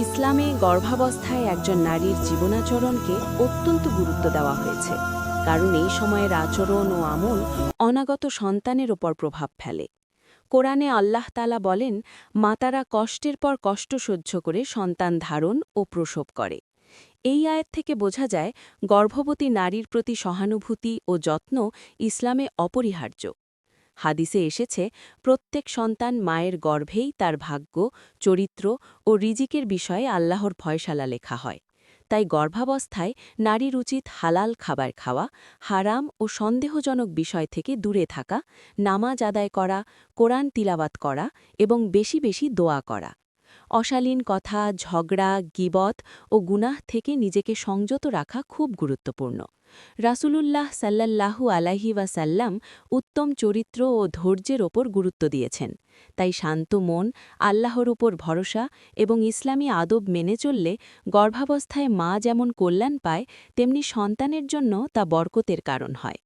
ইসলামে গর্ভাবস্থায় একজন নারীর জীবনাচরণকে অত্যন্ত গুরুত্ব দেওয়া হয়েছে, কারণ এই সময়ের আচরণ ও আমল অনাগত সন্তানের ওপর প্রভাব ফেলে। কোরআনে আল্লাহ তালা বলেন মাতারা কষ্টের পর কষ্ট সহ্য করে সন্তান ধারণ ও প্রসব করে। এই আয়ের থেকে বোঝা যায়, গর্ভবতী নারীর প্রতি সহানুভূতি ও যত্ন ইসলামে অপরিহার্য। হাদিসে এসেছে, প্রত্যেক সন্তান মায়ের গর্ভেই তার ভাগ্য, চরিত্র ও রিজিকের বিষয়ে আল্লাহর ভয়শালা লেখা হয়। তাই গর্ভাবস্থায় নারীর উচিত হালাল খাবার খাওয়া, হারাম ও সন্দেহজনক বিষয় থেকে দূরে থাকা, নামাজ আদায় করা, কোরআন তিলাবাত করা এবং বেশি বেশি দোয়া করা। অশালীন কথা, ঝগড়া, গিবত ও গুনাহ থেকে নিজেকে সংযত রাখা খুব গুরুত্বপূর্ণ। রাসূলুল্লাহ সাল্লাল্লাহু আলাইহি ওয়াসাল্লাম উত্তম চরিত্র ও ধৈর্যের ওপর গুরুত্ব দিয়েছেন। তাই শান্ত মন, আল্লাহর উপর ভরসা এবং ইসলামী আদব মেনে চললে গর্ভাবস্থায় মা যেমন কল্যাণ পায়, তেমনি সন্তানের জন্য তা বরকতের কারণ হয়।